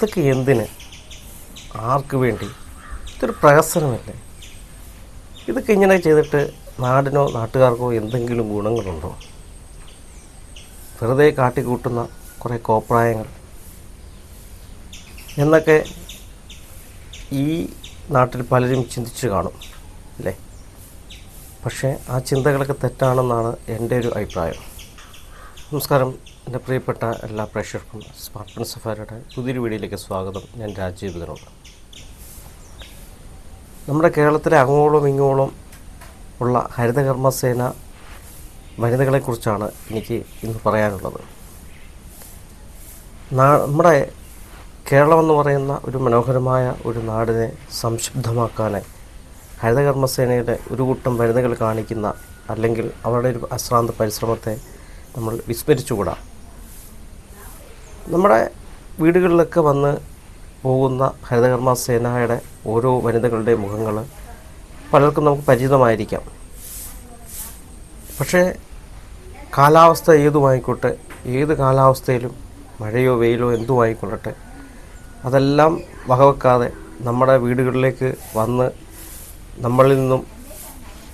ഇതൊക്കെ എന്തിന്? ആർക്ക് വേണ്ടി? ഇതൊരു പ്രഹസനമല്ലേ? ഇതൊക്കെ ഇങ്ങനെ ചെയ്തിട്ട് നാടിനോ നാട്ടുകാർക്കോ എന്തെങ്കിലും ഗുണങ്ങളുണ്ടോ? വെറുതെ കാട്ടിക്കൂട്ടുന്ന കുറേ കോപ്രായങ്ങൾ. എന്നൊക്കെ ഈ നാട്ടിൽ പലരും ചിന്തിച്ചു കാണും അല്ലേ? പക്ഷേ ആ ചിന്തകളൊക്കെ തെറ്റാണെന്നാണ് എന്റെ ഒരു അഭിപ്രായം. നമസ്കാരം. എന്റെ പ്രിയപ്പെട്ട എല്ലാ പ്രേക്ഷകർക്കും സ്മാർട്ട് ഫോൺ സഫാരിയുടെ പുതിയൊരു വീഡിയോയിലേക്ക് സ്വാഗതം. ഞാൻ രാജീവ് ഇതിനോട് നമ്മുടെ കേരളത്തിലെ അങ്ങോളം ഇങ്ങോളം ഉള്ള ഹരിതകർമ്മസേന വനിതകളെക്കുറിച്ചാണ് എനിക്ക് ഇന്ന് പറയാനുള്ളത്. നമ്മുടെ കേരളം എന്ന് പറയുന്ന ഒരു മനോഹരമായ ഒരു നാടിനെ സംശുദ്ധമാക്കാനായി ഹരിതകർമ്മസേനയുടെ ഒരു കൂട്ടം വനിതകൾ കാണിക്കുന്ന അല്ലെങ്കിൽ അവരുടെ ഒരു അശ്രാന്ത പരിശ്രമത്തെ നമ്മൾ വിസ്മരിച്ചുകൂടാ? നമ്മുടെ വീടുകളിലൊക്കെ വന്ന് പോകുന്ന ഹരിതകർമ്മ സേനയുടെ ഓരോ വനിതകളുടെ മുഖങ്ങൾ പലർക്കും നമുക്ക് പരിചിതമായിരിക്കാം. പക്ഷേ കാലാവസ്ഥ ഏതുമായിക്കോട്ടെ ഏത് കാലാവസ്ഥയിലും മഴയോ വെയിലോ എന്തുമായിക്കൊള്ളട്ടെ അതെല്ലാം വകവെക്കാതെ നമ്മുടെ വീടുകളിലേക്ക് വന്ന് നമ്മളിൽ നിന്നും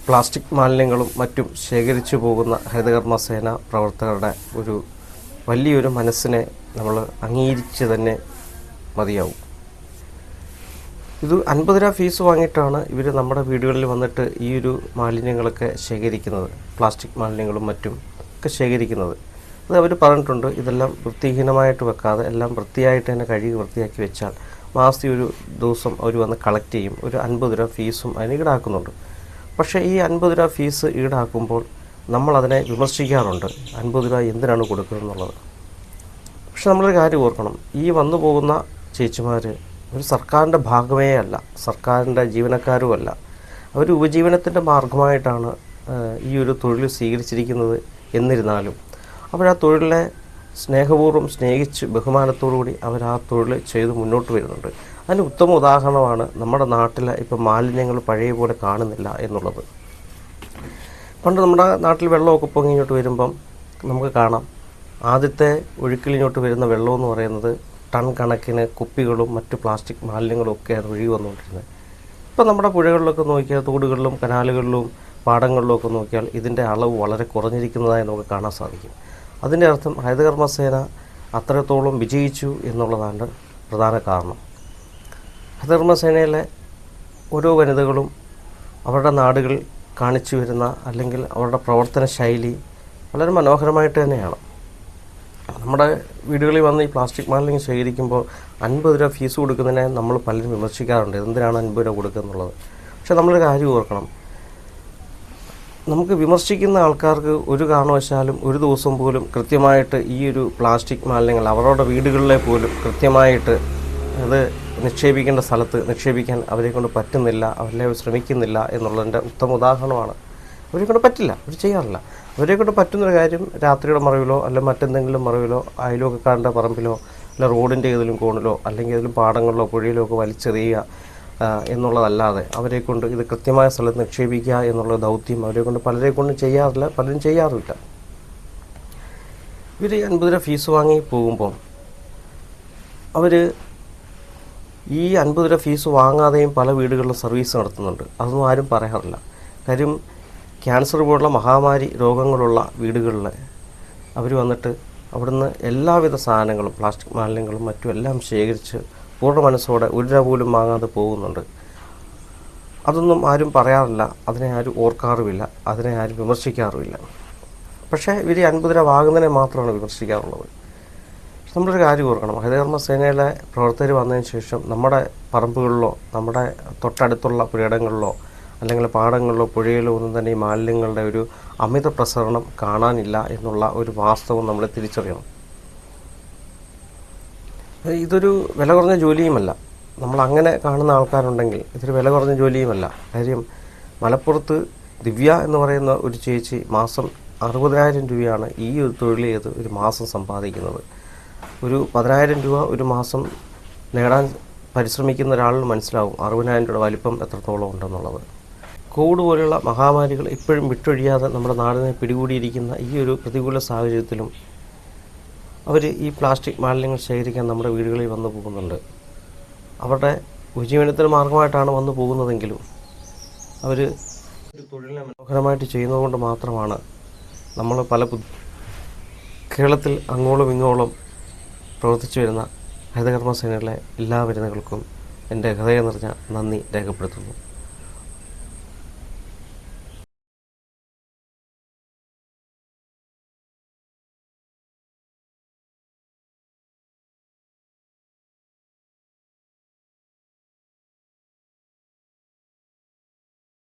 പ്ലാസ്റ്റിക് മാലിന്യങ്ങളും മറ്റും ശേഖരിച്ചു പോകുന്ന ഹരിതകർമ്മ സേന പ്രവർത്തകരുടെ ഒരു വലിയൊരു മനസ്സിനെ നമ്മൾ അംഗീകരിച്ച് തന്നെ മതിയാവും. ഇത് അൻപത് രൂപ ഫീസ് വാങ്ങിയിട്ടാണ് ഇവർ നമ്മുടെ വീടുകളിൽ വന്നിട്ട് ഈ ഒരു മാലിന്യങ്ങളൊക്കെ ശേഖരിക്കുന്നത് പ്ലാസ്റ്റിക് മാലിന്യങ്ങളും മറ്റും ഒക്കെ ശേഖരിക്കുന്നത്. അത് അവർ പറഞ്ഞിട്ടുണ്ട് ഇതെല്ലാം വൃത്തിഹീനമായിട്ട് വെക്കാതെ എല്ലാം വൃത്തിയായിട്ട് തന്നെ കഴുകി വൃത്തിയാക്കി വെച്ചാൽ മാസത്തിൽ ഒരു ദിവസം അവർ വന്ന് കളക്ട് ചെയ്യും. ഒരു അൻപത് രൂപ ഫീസും അതിന് ഈടാക്കുന്നുണ്ട്. പക്ഷേ ഈ അൻപത് രൂപ ഫീസ് ഈടാക്കുമ്പോൾ നമ്മളതിനെ വിമർശിക്കാറുണ്ട്. അൻപത് രൂപ എന്തിനാണ് കൊടുക്കുന്നത് എന്നുള്ളത് പക്ഷെ നമ്മളൊരു കാര്യം ഓർക്കണം. ഈ വന്നു പോകുന്ന ചേച്ചിമാർ ഒരു സർക്കാരിന്റെ ഭാഗമേ അല്ല. സർക്കാരിന്റെ ജീവനക്കാരുമല്ല. അവർ ഉപജീവനത്തിന്റെ മാർഗമായിട്ടാണ് ഈ ഒരു തൊഴിൽ സ്വീകരിച്ചിരിക്കുന്നത് എന്നിരുന്നാലും. അവർ ആ തൊഴിലിനെ സ്നേഹപൂർവം സ്നേഹിച്ച് ബഹുമാനത്തോടുകൂടി അവർ ആ തൊഴിൽ ചെയ്ത് മുന്നോട്ട് വരുന്നുണ്ട്. അതിന് ഉത്തമ ഉദാഹരണമാണ് നമ്മുടെ നാട്ടിലെ ഇപ്പം മാലിന്യങ്ങൾ പഴയ പോലെ കാണുന്നില്ല എന്നുള്ളത്. പണ്ട് നമ്മുടെ നാട്ടിൽ വെള്ളമൊക്കെ പൊങ്ങി ഇങ്ങോട്ട് വരുമ്പം നമുക്ക് കാണാം. ആദ്യത്തെ ഒഴുക്കിലിങ്ങോട്ട് വരുന്ന വെള്ളം എന്ന് പറയുന്നത് ടൺ കണക്കിന് കുപ്പികളും മറ്റു പ്ലാസ്റ്റിക് മാലിന്യങ്ങളും ഒക്കെ ഒക്കെയാണ് ഒഴുകി വന്നുകൊണ്ടിരുന്നത്. ഇപ്പം നമ്മുടെ പുഴകളിലൊക്കെ നോക്കിയാൽ തോടുകളിലും കനാലുകളിലും പാടങ്ങളിലും ഒക്കെ നോക്കിയാൽ ഇതിന്റെ അളവ് വളരെ കുറഞ്ഞിരിക്കുന്നതായി നമുക്ക് കാണാൻ സാധിക്കും. അതിന്റെ അർത്ഥം ഹരിതകർമ്മസേന അത്രത്തോളം വിജയിച്ചു എന്നുള്ളതാണ് പ്രധാന കാരണം. ഹരിതകർമ്മസേനയിലെ ഓരോ വനിതകളും അവരുടെ നാടുകൾ കാണിച്ചു വരുന്ന അല്ലെങ്കിൽ അവരുടെ പ്രവർത്തന ശൈലി വളരെ മനോഹരമായിട്ട് തന്നെയാണ്. നമ്മുടെ വീടുകളിൽ വന്ന് ഈ പ്ലാസ്റ്റിക് മാലിന്യം ശേഖരിക്കുമ്പോൾ അൻപത് രൂപ ഫീസ് കൊടുക്കുന്നതിനെ നമ്മൾ പലരും വിമർശിക്കാറുണ്ട്. എന്തിനാണ് അൻപത് രൂപ കൊടുക്കുക എന്നുള്ളത്? പക്ഷേ നമ്മളൊരു കാര്യം ഓർക്കണം. നമുക്ക് വിമർശിക്കുന്ന ആൾക്കാർക്ക് ഒരു കാരണവശാലും ഒരു ദിവസം പോലും കൃത്യമായിട്ട് ഈ ഒരു പ്ലാസ്റ്റിക് മാലിന്യങ്ങൾ അവരുടെ വീടുകളിലെ പോലും കൃത്യമായിട്ട് അത് നിക്ഷേപിക്കേണ്ട സ്ഥലത്ത് നിക്ഷേപിക്കാൻ അവരെ കൊണ്ട് പറ്റുന്നില്ല അവരെ ശ്രമിക്കുന്നില്ല എന്നുള്ളതിന്റെ ഉത്തമ ഉദാഹരണമാണ്. അവരെ കൊണ്ട് പറ്റില്ല അവർ ചെയ്യാറില്ല. അവരെ കൊണ്ട് പറ്റുന്നൊരു കാര്യം രാത്രിയുടെ മറവിലോ അല്ല മറ്റെന്തെങ്കിലും മറവിലോ അയൽവക്കക്കാരന്റെ പറമ്പിലോ അല്ല റോഡിന്റെ ഏതെങ്കിലും കോണിലോ അല്ലെങ്കിൽ ഏതെങ്കിലും പാടങ്ങളിലോ പുഴയിലോ ഒക്കെ വലിച്ചെറിയുക എന്നുള്ളതല്ലാതെ അവരെ കൊണ്ട് ഇത് കൃത്യമായ സ്ഥലത്ത് നിക്ഷേപിക്കുക എന്നുള്ള ദൗത്യം അവരെ കൊണ്ട് പലരെ കൊണ്ടും ചെയ്യാറില്ല പലരും ചെയ്യാറുമില്ല. ഇവർ അൻപത് രൂപ ഫീസ് വാങ്ങി പോകുമ്പം അവർ ഈ അൻപത് രൂപ ഫീസ് വാങ്ങാതെയും പല വീടുകളിലും സർവീസ് നടത്തുന്നുണ്ട്. അതൊന്നും ആരും പറയാറില്ല. കാര്യം ക്യാൻസർ പോലുള്ള മഹാമാരി രോഗങ്ങളുള്ള വീടുകളിൽ അവർ വന്നിട്ട് അവിടുന്ന് എല്ലാവിധ സാധനങ്ങളും പ്ലാസ്റ്റിക് മാലിന്യങ്ങളും മറ്റും എല്ലാം ശേഖരിച്ച് പൂർണ മനസ്സോടെ ഒരു രൂപ പോലും വാങ്ങാതെ പോകുന്നുണ്ട്. അതൊന്നും ആരും പറയാറില്ല. അതിനെ ആരും ഓർക്കാറുമില്ല. അതിനെ ആരും വിമർശിക്കാറുമില്ല. പക്ഷേ ഇവർ അൻപത് രൂപ വാങ്ങുന്നതിനെ മാത്രമാണ് വിമർശിക്കാറുള്ളത്. നമ്മളൊരു കാര്യം ഓർക്കണം. ഹരിതകർമ്മ സേനയിലെ പ്രവർത്തകർ വന്നതിന് ശേഷം നമ്മുടെ പറമ്പുകളിലോ നമ്മുടെ തൊട്ടടുത്തുള്ള പുരയിടങ്ങളിലോ അല്ലെങ്കിൽ പാടങ്ങളിലോ പുഴയിലോ ഒന്നും തന്നെ ഈ മാലിന്യങ്ങളുടെ ഒരു അമിത പ്രസരണം കാണാനില്ല എന്നുള്ള ഒരു വാസ്തവം നമ്മൾ തിരിച്ചറിയണം. ഇതൊരു വില കുറഞ്ഞ ജോലിയുമല്ല. നമ്മൾ അങ്ങനെ കാണുന്ന ആൾക്കാരുണ്ടെങ്കിൽ ഇതൊരു വില കുറഞ്ഞ ജോലിയുമല്ല. കാര്യം മലപ്പുറത്ത് ദിവ്യ എന്ന് പറയുന്ന ഒരു ചേച്ചി മാസം അറുപതിനായിരം രൂപയാണ് ഈ ഒരു തൊഴിൽ ചെയ്ത് ഒരു മാസം സമ്പാദിക്കുന്നത്. ഒരു പതിനായിരം രൂപ ഒരു മാസം നേടാൻ പരിശ്രമിക്കുന്ന ഒരാളിന് മനസ്സിലാവും അറുപതിനായിരം രൂപയുടെ വലിപ്പം എത്രത്തോളം ഉണ്ടെന്നുള്ളത്. കോവിഡ് പോലെയുള്ള മഹാമാരികൾ ഇപ്പോഴും വിട്ടൊഴിയാതെ നമ്മുടെ നാടിനെ പിടികൂടിയിരിക്കുന്ന ഈ ഒരു പ്രതികൂല സാഹചര്യത്തിലും അവർ ഈ പ്ലാസ്റ്റിക് മാലിന്യങ്ങൾ ശേഖരിക്കാൻ നമ്മുടെ വീടുകളിൽ വന്നു പോകുന്നുണ്ട്. അവരുടെ ഉപജീവനത്തിന് മാർഗമായിട്ടാണ് വന്നു പോകുന്നതെങ്കിലും അവർ തൊഴിലിനെ മനോഹരമായിട്ട് ചെയ്യുന്നതുകൊണ്ട് മാത്രമാണ് നമ്മൾ പല കേരളത്തിൽ അങ്ങോളം ഇങ്ങോളം പ്രവർത്തിച്ചു വരുന്ന ഹരിതകർമ്മ സേനയിലെ എല്ലാ വരുന്നകൾക്കും എന്റെ ഹൃദയം നിറഞ്ഞ നന്ദി രേഖപ്പെടുത്തുന്നു.